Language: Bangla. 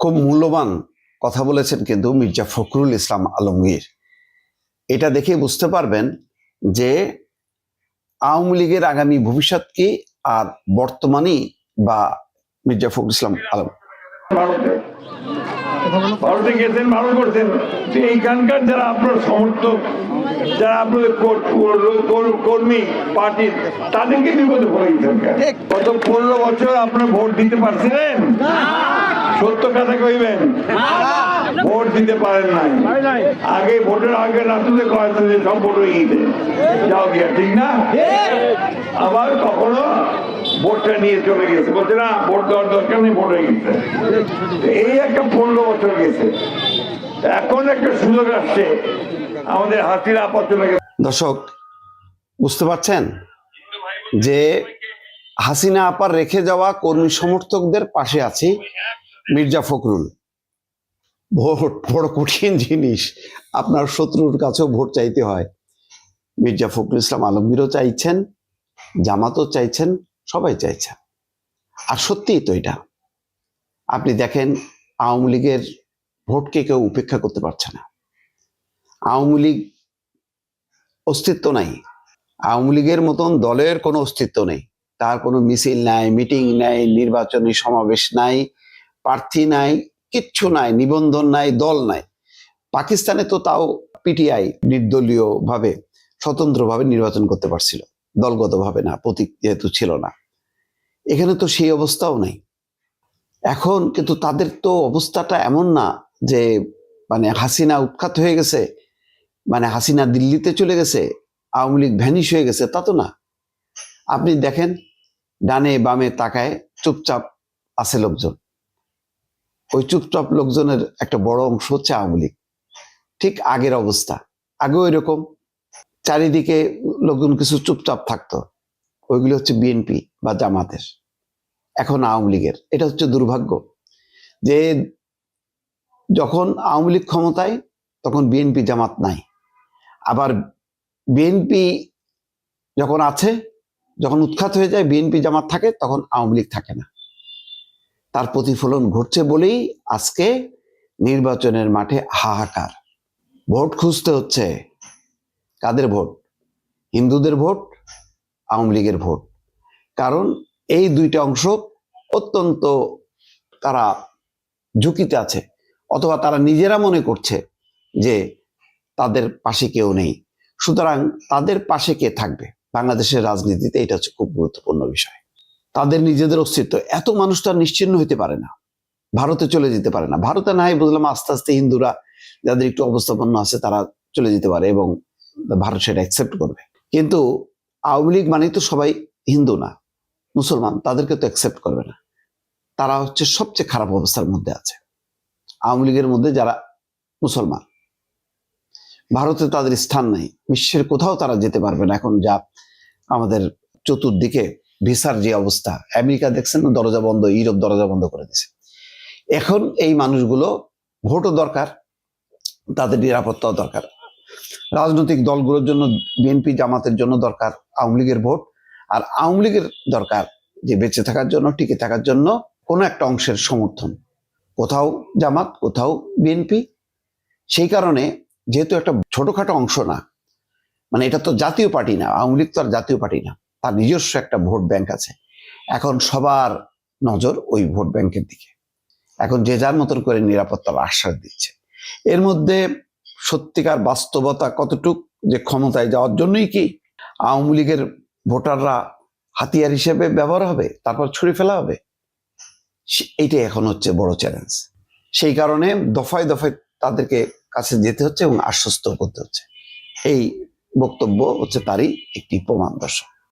খুব মূল্যবান কথা বলেছেন কিন্তু মির্জা ফখরুল ইসলাম আলমগীর। এটা দেখে বুঝতে পারবেন যে আওয়ামী লীগের আগামী ভবিষ্যৎ কি আর বর্তমানে বা মির্জা ফখরুল ইসলাম আলম ভারতে ভারতে গেছেন ভালো করছেন। এইখানকার যারা আপনার সমর্থক যারা আপনাদের কর- কর- কর- কর্মী পার্টির তাদেরকে বিপদে পড়ে গেছেন গত পনেরো বছর আপনার ভোট দিতে পারছিলেন? সত্য কথা কইবেন? ভোট দিতে পারেন নাই। আগে ভোটের আগে রাত্রে কয়েছেন যে সব ভোট হয়ে গেছে। যাও গিয়া ঠিক না? আবার কখনো ভোটটা নিয়ে চলে গেছে। বলছে না ভোট দেওয়ার দরকার নেই ভোট হয়ে গেছে। এই একটা পনেরো বছর গেছে। এখন একটা সুযোগ আসছে। আমাদের হাতির দর্শক, বুঝতে পারছেন যে হাসিনা আপার রেখে যাওয়া কর্মী সমর্থকদের পাশে আছি মির্জা ফখরুল। ভোট, বড় কঠিন জিনিস। আপনার শত্রুর কাছেও ভোট চাইতে হয়। মির্জা ফখরুল ইসলাম আলমগীরও চাইছেন, জামাতও চাইছেন, সবাই চাইছেন আর সত্যিই তো এটা। আপনি দেখেন, আওয়ামী লীগের ভোটকে কেউ উপেক্ষা করতে পারছে না। আওয়ামী লীগ অস্তিত্ব নাই। আওয়ামী লীগের মতন দলের কোনো অস্তিত্ব নেই। তার কোনো মিছিল নাই, মিটিং নাই, নির্বাচনী সমাবেশ নাই, প্রার্থী নাই, কিচ্ছু নাই, নিবন্ধন নাই, দল নাই। পাকিস্তানে তো তাও পিটিআই নির্দলীয় ভাবে স্বতন্ত্রভাবে নির্বাচন করতে পারছিল। দলগতভাবে না, প্রতীক যেহেতু ছিল না। এখানে তো সেই অবস্থাও নেই। এখন কিন্তু তাদের তো অবস্থাটা এমন না যে মানে হাসিনা উৎখাত হয়ে গেছে মানে হাসিনা দিল্লিতে চলে গেছে, আওয়ামী লীগ ভ্যানিশ হয়ে গেছে, তা তো না। আপনি দেখেন, ডানে বামে তাকায় চুপচাপ আছে লোকজন। ওই চুপচাপ লোকজনের একটা বড় অংশ হচ্ছে আওয়ামী লীগ। ঠিক আগের অবস্থা। আগেও এরকম, চারিদিকে লোকজন কিছু চুপচাপ থাকতো। ওইগুলো হচ্ছে বিএনপি বা জামাতের। এখন আওয়ামী লীগের। এটা হচ্ছে দুর্ভাগ্য যে যখন আওয়ামী লীগ ক্ষমতায়, তখন বিএনপি জামাত নাই। আবার বিএনপি যখন আছে, যখন উৎখাত হয়ে যায় বিএনপি জামাত থাকে, তখন আওয়ামী লীগ থাকে না। তার প্রতিফলন ঘটছে বলেই আজকে নির্বাচনের মাঠে হাহাকার। ভোট খুঁজতে হচ্ছে। কাদের ভোট? হিন্দুদের ভোট, আওয়ামী লীগের ভোট? কারণ এই দুইটা অংশ অত্যন্ত তারা ঝুঁকিতে আছে। অথবা তারা নিজেরা মনে করছে যে তাদের পাশে কেউ নেই। সুতরাং তাদের পাশে কে থাকবে? বাংলাদেশের রাজনীতিতে এটা হচ্ছে খুব গুরুত্বপূর্ণ বিষয়। তাদের নিজেদের অস্তিত্ব, এত মানুষ তো আর নিশ্চিন্ন হইতে পারে না। ভারতে চলে যেতে পারে না। ভারতে নাই বুঝলাম, আস্তে আস্তে হিন্দুরা যাদের একটু অবস্থাপন্ন আছে তারা চলে যেতে পারে এবং ভারত সেটা অ্যাকসেপ্ট করবে। কিন্তু আওয়ামী লীগ মানেই তো সবাই হিন্দু না, মুসলমান, তাদেরকে তো অ্যাকসেপ্ট করবে না। তারা হচ্ছে সবচেয়ে খারাপ অবস্থার মধ্যে আছে। আওয়ামী লীগের মধ্যে যারা মুসলমান। ভারতে তাদের স্থান নেই। বিশ্বের কোথাও তারা যেতে পারবে না। এখন যা আমাদের চতুর্দিকে ভিসার যে অবস্থা, আমেরিকা দেখছেন দরজা বন্ধ, ইউরোপ দরজা বন্ধ করে দিছে। এখন এই মানুষগুলো ভোটও দরকার, তাদের নিরাপত্তাও দরকার। রাজনৈতিক দলগুলোর জন্য বিএনপি জামাতের জন্য দরকার আওয়ামী লীগের ভোট। আর আওয়ামী লীগের দরকার যে বেঁচে থাকার জন্য, টিকে থাকার জন্য কোনো একটা অংশের সমর্থন। কোথাও জামাত, কোথাও বিএনপি। সেই কারণে যেহেতু একটা ছোটখাটো অংশ না মানে এটা তো জাতীয় পার্টি না, আওয়ামী লীগ তো আর জাতীয় পার্টি না, তার নিজস্ব একটা ভোট ব্যাংক আছে। এখন সবার নজর ওই ভোট ব্যাংকের দিকে। এখন যে যার মতন করে নিরাপত্তার আশ্বাস দিচ্ছে। এর মধ্যে সত্যিকার বাস্তবতা কতটুক, যে ক্ষমতায় যাওয়ার জন্যই কি আওয়ামী লীগের ভোটাররা হাতিয়ার হিসেবে ব্যবহার হবে, তারপর ছুড়ে ফেলা হবে? এইটাই এখন হচ্ছে বড় চ্যালেঞ্জ সেই কারণে দফায় দফায় তাদেরকে কাছে যেতে হচ্ছে এবং আশ্বস্ত করতে হচ্ছে। এই বক্তব্য হচ্ছে তারই একটি প্রমাণ দর্শক।